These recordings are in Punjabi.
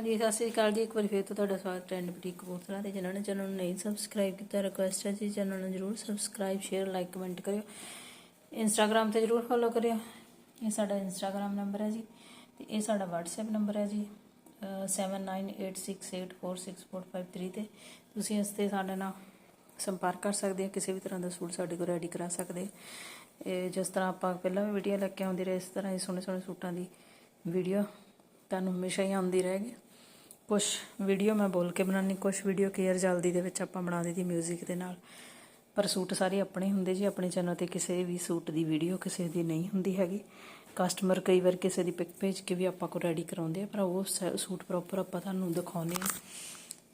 ਹਾਂਜੀ, ਸਤਿ ਸ੍ਰੀ ਅਕਾਲ ਜੀ। ਇੱਕ ਵਾਰੀ ਫੇਰ ਤੋਂ ਤੁਹਾਡਾ ਸਵਾਗਤ ਹੈ ਟ੍ਰੈਂਡ ਬੁਟੀਕ ਕਪੂਰਥਲਾ ਤੇ। ਜਿਨ੍ਹਾਂ ਨੇ ਚੈਨਲ ਨੂੰ ਨਹੀਂ ਸਬਸਕ੍ਰਾਈਬ ਕੀਤਾ ਰਿਕੁਐਸਟ ਹੈ ਜੀ ਚੈਨਲ ਨੂੰ ਜਰੂਰ ਸਬਸਕ੍ਰਾਈਬ ਸ਼ੇਅਰ ਲਾਈਕ ਕਮੈਂਟ ਕਰਿਓ। ਇੰਸਟਾਗ੍ਰam ਤੇ ਜਰੂਰ ਫੋਲੋ ਕਰਿਓ। ਇਹ ਸਾਡਾ ਇੰਸਟਾਗ੍ਰam ਨੰਬਰ ਹੈ ਜੀ ਤੇ ਇਹ ਸਾਡਾ WhatsApp ਨੰਬਰ ਹੈ ਜੀ, ਅਹ 7986846453 ਤੇ। ਤੁਸੀਂ ਇਸ ਤੇ ਸਾਡੇ ਨਾਲ ਸੰਪਰਕ ਕਰ ਸਕਦੇ ਹੋ, ਕਿਸੇ ਵੀ ਤਰ੍ਹਾਂ ਦਾ ਸੂਟ ਸਾਡੇ ਕੋਲ ਰੈਡੀ ਕਰਾ ਸਕਦੇ ਇਹ ਜਿਸ ਤਰ੍ਹਾਂ ਆਪਾਂ ਪਹਿਲਾਂ ਵੀ ਵੀਡੀਓ ਲੈ ਕੇ ਆਉਂਦੇ ਰਹੇ, ਇਸ ਤਰ੍ਹਾਂ ਹੀ ਸੋਹਣੇ ਸੋਹਣੇ ਸੂਟਾਂ ਦੀ ਵੀਡੀਓ ਤੁਹਾਨੂੰ ਹਮੇਸ਼ਾ ਹੀ ਆਉਂਦੀ ਰਹੇਗੀ। ਕੁਝ ਵੀਡੀਓ ਮੈਂ ਬੋਲ ਕੇ ਬਣਾਉਣੀ ਕੁਝ ਵੀਡੀਓ ਕੇਅਰ ਜਲਦੀ ਦੇ ਵਿੱਚ ਆਪਾਂ ਬਣਾ ਦਿੱਤੀ 뮤직 ਦੇ ਨਾਲ। ਪਰ ਸੂਟ ਸਾਰੇ ਆਪਣੇ ਹੁੰਦੇ ਜੀ, ਆਪਣੇ ਚੈਨਲ ਤੇ ਕਿਸੇ ਵੀ ਸੂਟ ਦੀ ਵੀਡੀਓ ਕਿਸੇ ਦੀ ਨਹੀਂ ਹੁੰਦੀ ਹੈਗੀ। ਕਸਟਮਰ ਕਈ ਵਾਰ ਕਿਸੇ ਦੀ ਪਿਕ ਭੇਜ ਕੇ ਵੀ ਆਪਾਂ ਕੋ ਰੈਡੀ ਕਰਾਉਂਦੇ ਆ, ਪਰ ਉਹ ਸ- ਸੂਟ ਪ੍ਰੋਪਰ ਆਪਾਂ ਤੁਹਾਨੂੰ ਦਿਖਾਉਂਦੇ ਆ।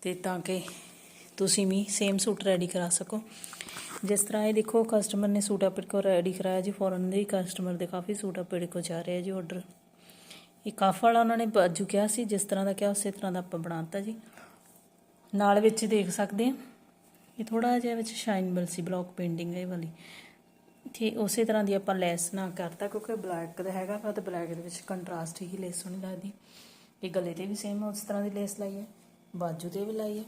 ਤੇ ਤਾਂ ਕਿ ਤੁਸੀਂ ਵੀ ਸੇਮ ਸੂਟ ਰੈਡੀ ਕਰਾ ਸਕੋ। ਜਿਸ ਤਰ੍ਹਾਂ ਇਹ ਦੇਖੋ ਕਸਟਮਰ ਨੇ ਸੂਟ ਆਪਣੇ ਕੋਲ ਰੈਡੀ ਕਰਾਇਆ ਜੀ ਫੋਰਨ ਦੇ ਕਸਟਮਰ ਦੇ ਕਾਫੀ ਸੂਟ ਆਪਣੇ ਕੋਲ ਜਾ ਰਹੇ ਆ ਜੀ ਆਰਡਰ ਇਹ ਕਾਫ ਵਾਲਾ ਉਹਨਾਂ ਨੇ ਬਾਜੂ ਕਿਹਾ ਸੀ, ਜਿਸ ਤਰ੍ਹਾਂ ਦਾ ਕਿਹਾ, ਉਸੇ ਤਰ੍ਹਾਂ ਦਾ ਆਪਾਂ ਬਣਾਤਾ ਜੀ। ਨਾਲ ਵਿੱਚ ਦੇਖ ਸਕਦੇ ਆ ਇਹ ਥੋੜਾ ਜਿਹਾ ਵਿੱਚ ਸ਼ਾਈਨ ਮਿਲ ਸੀ ਬਲੌਕ ਪੇਂਟਿੰਗ ਇਹ ਵਾਲੀ। ਤੇ ਉਸੇ ਤਰ੍ਹਾਂ ਦੀ ਆਪਾਂ ਲੈਸ ਨਾ ਕਰਤਾ, ਕਿਉਂਕਿ ਬਲੈਕ ਦਾ ਹੈਗਾ ਪਰ ਤੇ ਬਲੈਕ ਦੇ ਵਿੱਚ ਕੰਟਰਾਸਟ ਹੀ ਲੈਸ ਸੋਹਣੀ ਲੱਗਦੀ। ਇਹ ਗਲੇ ਤੇ ਵੀ ਸੇਮ ਉਸ ਤਰ੍ਹਾਂ ਦੀ ਲੈਸ ਲਾਈ ਹੈ, ਬਾਜੂ ਤੇ ਵੀ ਲਾਈ ਹੈ।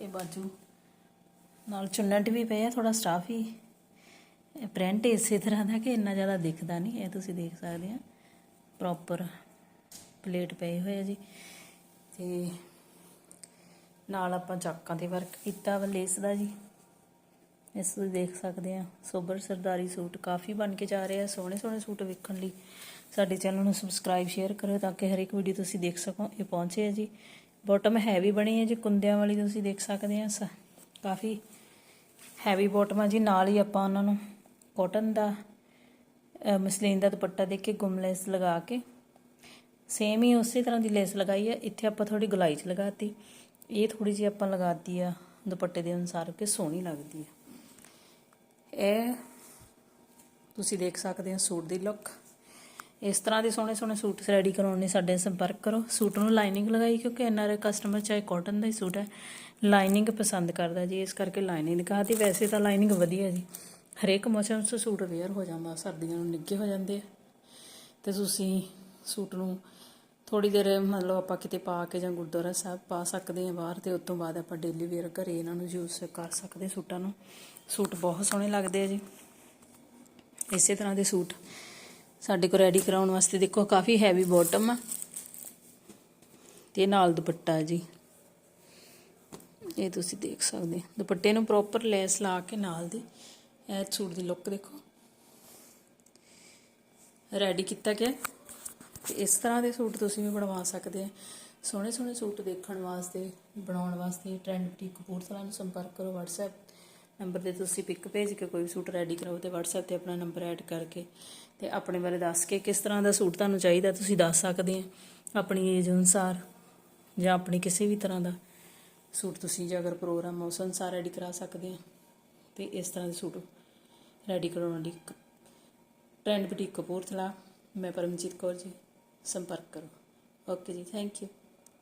ਇਹ ਬਾਜੂ ਨਾਲ ਚੁੰਨਟ ਵੀ ਪਏ ਆ ਥੋੜਾ ਸਟਾਫ ਹੀ ਪ੍ਰਿੰਟ ਇਸੇ ਤਰ੍ਹਾਂ ਦਾ ਕਿ ਇੰਨਾ ਜ਼ਿਆਦਾ ਦਿਖਦਾ ਨਹੀਂ, ਇਹ ਤੁਸੀਂ ਦੇਖ ਸਕਦੇ ਆ। ਪ੍ਰੋਪਰ ਪਲੇਟ ਪਏ ਹੋਏ ਆ ਜੀ। ਤੇ ਨਾਲ ਆਪਾਂ ਚਾਕਾਂ ਤੇ ਵਰਕ ਕੀਤਾ ਵਾ ਲੇਸ ਦਾ ਜੀ। ਇਸ ਤੋਂ ਦੇਖ ਸਕਦੇ ਆ, ਸੋਬਰ ਸਰਦਾਰੀ ਸੂਟ ਕਾਫੀ ਬਣ ਕੇ ਜਾ ਰਹੇ ਆ ਸੋਹਣੇ ਸੋਹਣੇ ਸੂਟ ਵੇਖਣ ਲਈ। ਸਾਡੇ ਚੈਨਲ ਨੂੰ ਸਬਸਕ੍ਰਾਈਬ ਸ਼ੇਅਰ ਕਰਿਓ ਤਾਂ ਕਿ ਹਰ ਇੱਕ ਵੀਡੀਓ ਤੁਸੀਂ ਦੇਖ ਸਕੋ, ਇਹ ਪਹੁੰਚੇ ਆ ਜੀ। ਬਾਟਮ ਹੈਵੀ ਬਣੀ ਹੈ ਜੀ, ਕੁੰਦਿਆਂ ਵਾਲੀ ਤੁਸੀਂ ਦੇਖ ਸਕਦੇ ਆ। ਸ- ਕਾਫੀ ਹੈਵੀ ਬਾਟਮ ਆ ਜੀ, ਨਾਲ ਹੀ ਆਪਾਂ ਉਹਨਾਂ ਨੂੰ ਕਾਟਨ ਦਾ ਮਸਲੀਨ ਦਾ ਦੁਪੱਟਾ ਦੇ ਕੇ ਗੁੰਮ ਲੈਸ ਲਗਾ ਕੇ। ਸੇਮ ਹੀ ਉਸੇ ਤਰ੍ਹਾਂ ਦੀ ਲੈਸ ਲਗਾਈ ਹੈ ਇੱਥੇ ਆਪਾਂ ਥੋੜੀ ਗੁਲਾਈ ਚ ਲਗਾਤੀ। ਇਹ ਥੋੜੀ ਜਿਹੀ ਆਪਾਂ ਲਗਾਤੀ ਆ, ਦੁਪੱਟੇ ਦੇ ਅਨੁਸਾਰ, ਕਿ ਸੋਹਣੀ ਲੱਗਦੀ ਹੈ ਇਹ ਤੁਸੀਂ ਦੇਖ ਸਕਦੇ ਹੋ ਸੂਟ ਦੀ ਲੁੱਕ ਇਸ ਤਰ੍ਹਾਂ ਦੇ ਸੋਹਣੇ ਸੋਹਣੇ ਸੂਟ ਰੈਡੀ ਕਰਾਉਣ ਲਈ ਸਾਡੇ ਸੰਪਰਕ ਕਰੋ। ਸੂਟ ਨੂੰ ਲਾਈਨਿੰਗ ਲਗਾਈ, ਕਿਉਂਕਿ ਐਨਆਰਆਈ ਕਸਟਮਰ ਚਾਹੇ ਕਾਟਨ ਦਾ ਹੀ ਸੂਟ ਹੈ। ਲਾਈਨਿੰਗ ਪਸੰਦ ਕਰਦਾ ਜੀ, ਇਸ ਕਰਕੇ ਲਾਈਨਿੰਗ ਦਿਖਾਤੀ ਵੈਸੇ ਤਾਂ ਲਾਈਨਿੰਗ ਵਧੀਆ ਜੀ। ਹਰੇਕ ਮੌਸਮ 'ਚ ਸੂਟ ਵੇਅਰ ਹੋ ਜਾਂਦਾ, ਸਰਦੀਆਂ ਨੂੰ ਨਿੱਘੇ ਹੋ ਜਾਂਦੇ ਆ। ਤੇ ਤੁਸੀਂ ਸੂਟ ਨੂੰ ਥੋੜੀ ਦੇਰ ਮਤਲਬ ਆਪਾਂ ਕਿਤੇ ਪਾ ਕੇ ਜਾਂ ਗੁਰਦੁਆਰਾ ਸਾਹਿਬ ਪਾ ਸਕਦੇ ਆ ਬਾਹਰ ਤੇ ਉਸ ਤੋਂ ਬਾਅਦ ਆਪਾਂ ਡੇਲੀ ਵੇਅਰ ਘਰੇ ਇਹਨਾਂ ਨੂੰ ਯੂਜ਼ ਕਰ ਸਕਦੇ ਸੂਟਾਂ ਨੂੰ। ਸੂਟ ਬਹੁਤ ਸੋਹਣੇ ਲੱਗਦੇ ਆ ਜੀ। ਇਸੇ ਤਰ੍ਹਾਂ ਦੇ ਸੂਟ ਸਾਡੇ ਕੋਲ ਰੈਡੀ ਕਰਾਉਣ ਵਾਸਤੇ ਦੇਖੋ ਕਾਫੀ ਹੈਵੀ ਬਾਟਮ ਆ। ਤੇ ਨਾਲ ਦੁਪੱਟਾ ਜੀ। ਇਹ ਤੁਸੀਂ ਦੇਖ ਸਕਦੇ ਦੁਪੱਟੇ ਨੂੰ ਪ੍ਰੋਪਰ ਲੈਸ ਲਾ ਕੇ ਨਾਲ ਦੀ ਇਹ ਸੂਟ ਦੀ ਲੁੱਕ ਦੇਖੋ। ਰੈਡੀ ਕੀਤਾ ਗਿਆ। ਤੇ ਇਸ ਤਰ੍ਹਾਂ ਦੇ ਸੂਟ ਤੁਸੀਂ ਵੀ ਬਣਵਾ ਸਕਦੇ ਆ। ਸੋਹਣੇ ਸੋਹਣੇ ਸੂਟ ਦੇਖਣ ਵਾਸਤੇ, ਬਣਾਉਣ ਵਾਸਤੇ ਟ੍ਰੈਂਡ ਬੁਟੀਕ ਕਪੂਰਥਲਾ ਨੂੰ ਸੰਪਰਕ ਕਰੋ WhatsApp ਨੰਬਰ ਤੇ ਤੁਸੀਂ ਪਿਕ ਭੇਜ ਕੇ ਕੋਈ ਵੀ ਸੂਟ ਰੈਡੀ ਕਰਾਓ ਤੇ WhatsApp ਤੇ ਆਪਣਾ ਨੰਬਰ ਐਡ ਕਰਕੇ ਤੇ ਆਪਣੇ ਬਾਰੇ ਦੱਸ ਕੇ ਕਿਸ ਤਰ੍ਹਾਂ ਦਾ ਸੂਟ ਤੁਹਾਨੂੰ ਚਾਹੀਦਾ ਤੁਸੀਂ ਦੱਸ ਸਕਦੇ ਆ। ਆਪਣੀ ਏਜ ਅਨੁਸਾਰ ਜਾਂ ਆਪਣੀ ਕਿਸੇ ਵੀ ਤਰ੍ਹਾਂ ਦਾ ਸੂਟ ਤੁਸੀਂ ਜੇ ਅਗਰ ਪ੍ਰੋਗਰਾਮ ਉਸ ਅਨੁਸਾਰ ਰੈਡੀ ਕਰਾ ਸਕਦੇ ਆ। ਤੇ ਇਸ ਤਰ੍ਹਾਂ ਦੇ ਸੂਟ ਰੈਡੀ ਕਰਾਉਣ ਲਈ ਟ੍ਰੈਂਡ ਬੁਟੀਕ ਕਪੂਰਥਲਾ। ਮੈਂ ਪਰਮਜੀਤ ਕੌਰ ਜੀ, ਸੰਪਰਕ ਕਰੋ। ਓਕੇ ਜੀ ਥੈਂਕ ਯੂ